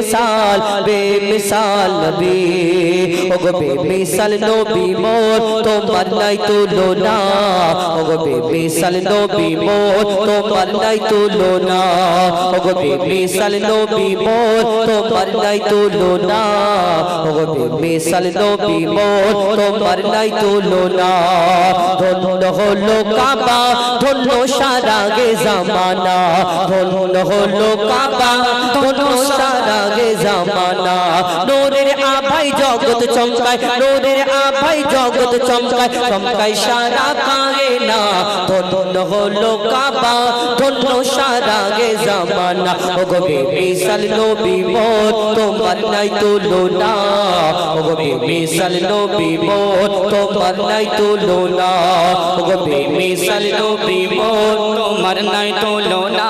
বেমিসাল বেমিসাল নবী। ওগো বেমিসাল নবী মোর, তোমার নাই তুলনা। ওগো বেমিসাল নবী মোর, তোমার নাই তুলনা। ওগো বেমিসাল নবী মোর, তোমার নাই তুলনা। ওগো বেমিসাল নবী মোর, তোমার নাই তুলনা। ধন্য হলো কাবা, ধন্য সারা গে জামানা। ধন্য হলো কাবা, ধন্য সারা গে জামানা নোরের আভাই জগৎ চমকায় নোরের আভাই জগৎ চমকায়। চমকায়। সারা কাগে না ধন্য হলো কাবা ধন্য সারা গে জামানা ও গো বেমিসাল নবী মোর তোমার নাই তুলনা। ও গো বেমিসাল নবী মোর তোমার নাই তুলনা। ও গো বেমিসাল নবী মোর তোমার নাই তোলো না ওগো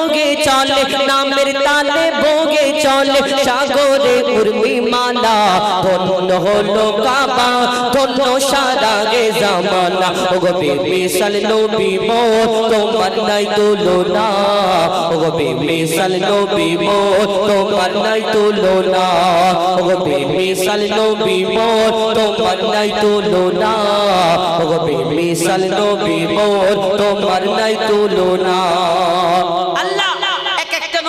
চলে নামের তালে বোগে চলে সাগরে উর্মি মালা। ধন্য হলো কাবা, ধন্য সারা গে জামানা ওগো বেমিসাল নবী মোর তোমার নাই তুলনা। ওগো বেমিসাল নবী মোর তোমার নাই তুলনা। ওগো বেমিসাল নবী মোর তোমার নাই তুলনা। ওগো বেমিসাল নবী মোর তোমার নাই তুলনা। আল্লাহ!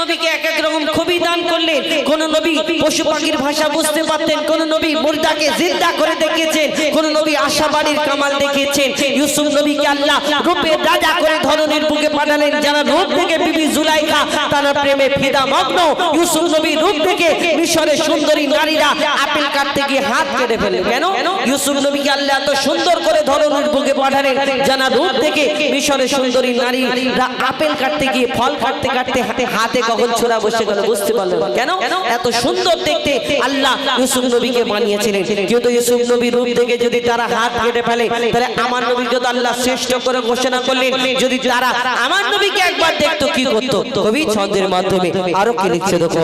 নবীকে এক এক রকম খুবই দান করলেন কোন নবী পশু পাখির ভাষা বুঝতে পারতেন, কোন নবী মুর্দাকে জিদ্দা করে দেখিয়েছেন কোন নবী আশাবাড়ির কামাল দেখিয়েছেন। ইউসুফ নবীকে আল্লাহ রূপে রাজা করে ধরনের বুকে পাঠালেন যারা রূপ থেকে বিবি জুলাইখা, তারা প্রেমে ফিদা মগ্ন। ইউসুফ নবী রূপ থেকে মিশরের সুন্দরী নারীরা আপেল কাটতে গিয়ে হাত কেটে ফেললেন কেন? ইউসুফ নবীকে আল্লাহ এত সুন্দর করে ধরনের বুকে পাঠালেন জানা রূপ থেকে মিশরের সুন্দরী নারীরা আপেল কাটতে গিয়ে ফল কাটতে কাটতে হাতে হাতে কখন ছোড়া বসে গেল বুঝতে পারলেন না। কেন? এত সুন্দর দেখতে আল্লাহ ইউসুফ নবীকে বানিয়েছিলেন। কিন্তু ইউসুফ নবীর রূপ থেকে যদি তারা হাত কেটে ফেলে, তাহলে আমার নবীকে তো আল্লাহ শ্রেষ্ঠ করে ঘোষণা করলেন, যদি তারা আমার নবীকে একবার দেখতো কি করতো? কবি ছন্দের মাধ্যমে আরও কি লিখছে দেখো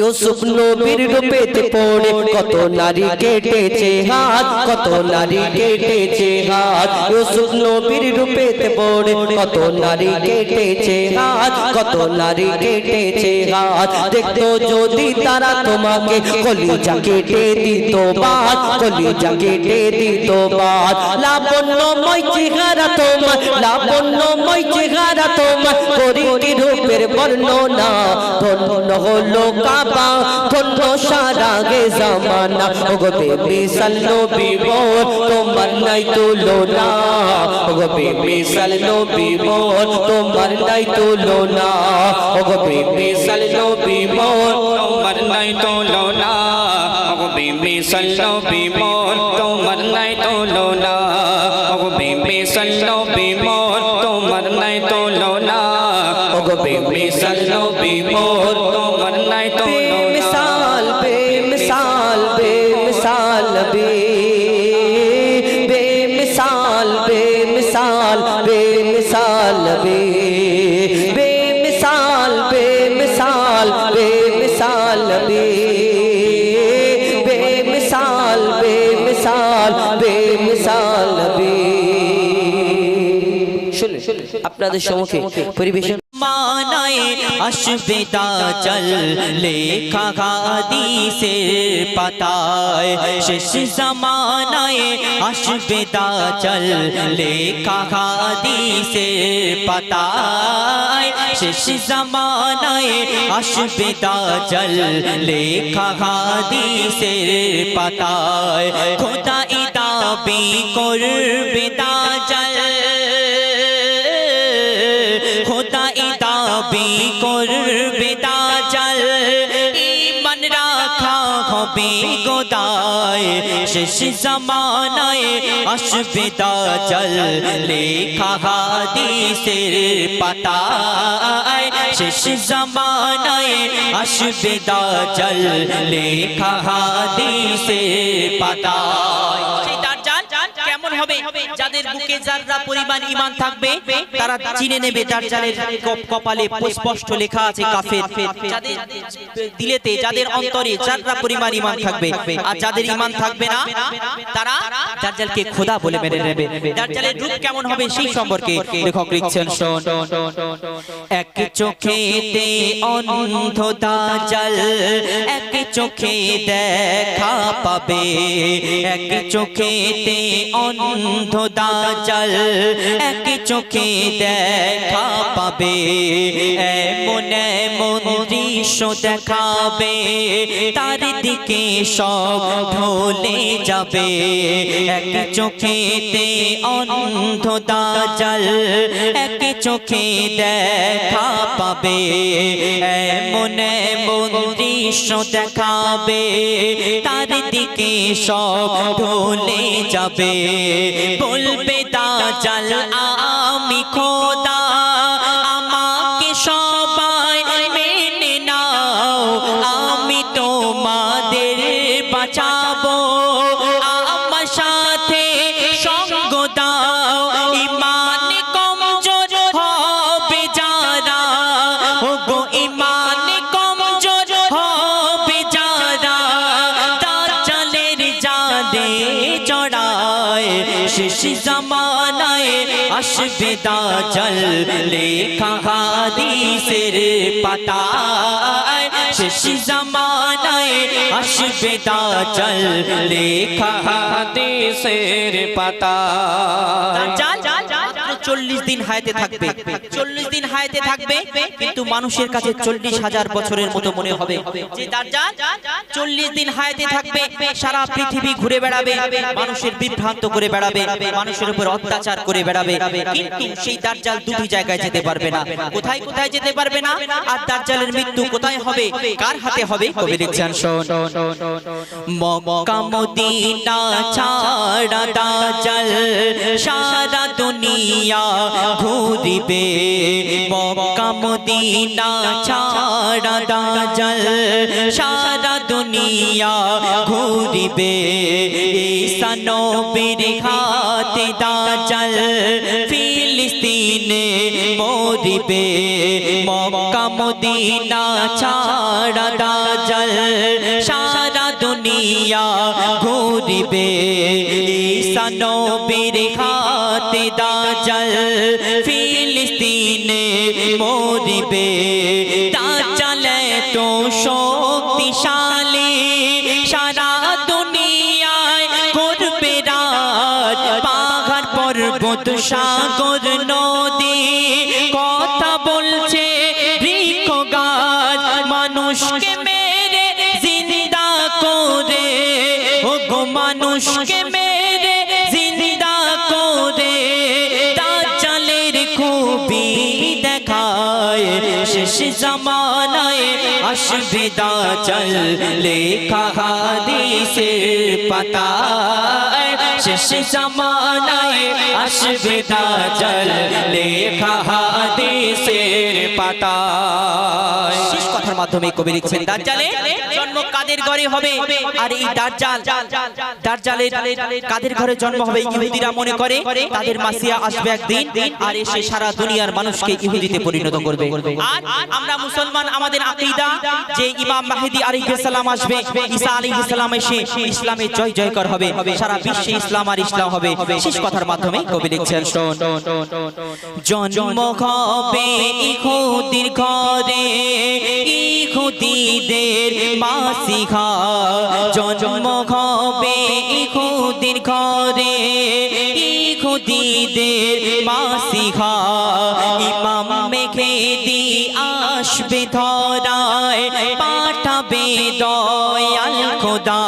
ইউসুফ নবীর রূপেতে পড়ে কত নারী কেটেছে হাত, কত নারী কেটেছে হাত। ইউসুফ নবীর রূপেতে পড়ে কত নারী কেটেছে হাত, কত নারী কেটেছে হাত। দেখতো যদি তারা তোমাকে কলিজা কেটে দিত বাদ কলিজা কেটে দিত বাদ। লাবণ্যময় চেহারা তোমার লাবণ্যময় চেহারা তোমার। করিটি রূপের বর্ণনা, ধন্য হলো কাবা, ধন্য সারা গে জামানা। ওগো তোমার নাই তুলনা। ওগো বেবি সাল্লো তোমার নাই তুলনা। ওগো বেবি সাল্লো তোলো না ওগো সল্লো বিমোর মোর তোমার নাই তোলো না ওগো বেমিসাল সল্লো বিমোর তোমার নাই তোলো না ওগো বেমিসাল সল্লো বিমোর তোমার নাই তোলো বেমিসাল বেমিসাল আপনাদের সম্মুখে পরিবেশন মানায় আসবে চল লেখা হাদিসের পাতায়। শেষ জামানায় আসবে চল লেখা হাদিসের পাতায়। শেষ জামানায় আসবে চল লেখা হাদিসের পাতায়। খোদা ইদাবি করবে হবে গোদায় শেষ জমানায় আসবে দাজাল লেখা হাদিসের পাতায় শেষ জমানায় আসবে দাজাল লেখা হাদিসের পাতায় সেই দাজ্জাল কেমন হবে যাদের বুকে যাররা পরিমাণ ঈমান থাকবে তারা চিনে নেবে দাজ্জালের কপ- কপালে স্পষ্ট লেখা আছে কাফের। যাদের দিলেতে যাদের অন্তরে যাররা পরিমাণ ঈমান থাকবে। আর যাদের ঈমান থাকবে না তারা দাজ্জালকে খোদা বলে মেনে নেবে। দাজ্জালের রূপ কেমন হবে সেই সম্পর্কে লেখক লিখছেন শোন। এক চোখেতে অন্ধ দাজ্জাল এক চোখে দেখা পাবে এক চোখেতে অন্ধ দাজ্জাল এক চোখে দেখা পাবে। এমন এমন দৃশ্য দেখাবে, তার দিকে সব ঢলে যাবে। এক চোখেতে অন্ধ দাজ্জাল এক চোখে দেখা পাবে। এমন এমন দৃশ্য দেখাবে, তার দিকে সব ঢলে যাবে। বলবে দাজাল আমি খোদা আসবে চল লেখা হাদিসের পাতায় শেষ জামানায় আসবে দাজ্জাল লেখা হাদিসের পাতা চল্লিশ দিন হায়াতে থাকবে। চল্লিশ দিন হায়াতে থাকবে, কিন্তু মানুষের কাছে চল্লিশ হাজার বছরের মতো মনে হবে। চল্লিশ দিন হায়াতে থাকবে, সারা পৃথিবী ঘুরে বেড়াবে, মানুষের বিভ্রান্ত করে বেড়াবে, মানুষের উপর অত্যাচার করে বেড়াবে, কিন্তু সেই দাজ্জাল দুটি জায়গায় যেতে পারবে না। কোথায় কোথায় যেতে পারবে না? আর দাজ্জালের মৃত্যু কোথায় হবে? কার হাতে হবে? কবি লিখছেন মক্কা ছাড়া দাজ্জাল সারা দুনিয়া ঘুরিবে। মক্কা ছাড়া দাজ্জাল সারা দুনিয়া ঘুরিবে। ঈসা নবীর হাতে দাজ্জাল ফিলিস্তিনে মরিবে। মক্কা ছাড়া দাজ্জাল সারা দুনিয়া ঘুরিবে। ঈসা নবীর হাতে দাজ্জাল ফিলিস্তিনে মরিবে। দাজ্জাল তো শক্তিশালী, সারা দুনিয়ায় করবে রাজ পাহাড়, পর্বত, সাগর, নদী, কথা বলছে বৃক্ষ গাছ। মানুষকে দেখায় শেষ জামানায় আসবে দাজ্জাল লেখা হাদিসের পাতায়। শেষ জামানায় আসবে দাজ্জাল লেখা হাদিসের শেষ কথার মাধ্যমে কবি লিখছেন, দাজ্জালে জন্ম কাদের ঘরে হবে? আর এই দাজ্জাল দাজ্জালের কাদের ঘরে জন্ম হবে? ইহুদিরা করে, তাদের মাসিয়া আসবে একদিন, আর এসে সারা দুনিয়ার মানুষকে ইহুদিতে পরিণত করবে। আর আমরা মুসলমান, আমাদের আকীদা, যে ইমাম মাহদি আলাইহিস সালাম আসবে, ঈসা আলাইহিস সালাম এসে ইসলামের জয় জয়কার হবে, সারা বিশ্বে ইসলাম আর ইসলাম হবে। শেষ কথার মাধ্যমে কবি লিখছেন, শোন, জন্ম ইহুদির ঘরে ইহুদিদের মাসিহা জন্ম হবে ইহুদির ঘরে ইহুদিদের মাসিহা। ইমাম মেঘেদি আসবে ধরায়, পাঠাবে দয়াল খোদা।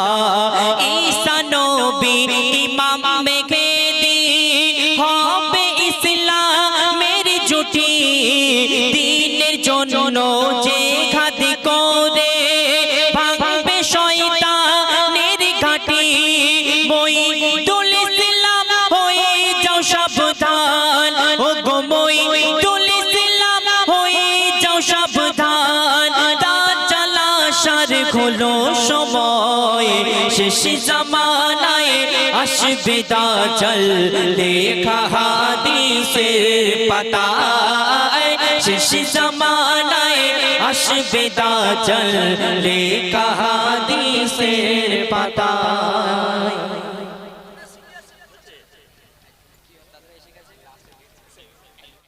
শেষ জমানায় আসবে চল লেখা হাদিসের পাতা শেষ জমানায় আসবে চল লেখা হাদিসের পাতায়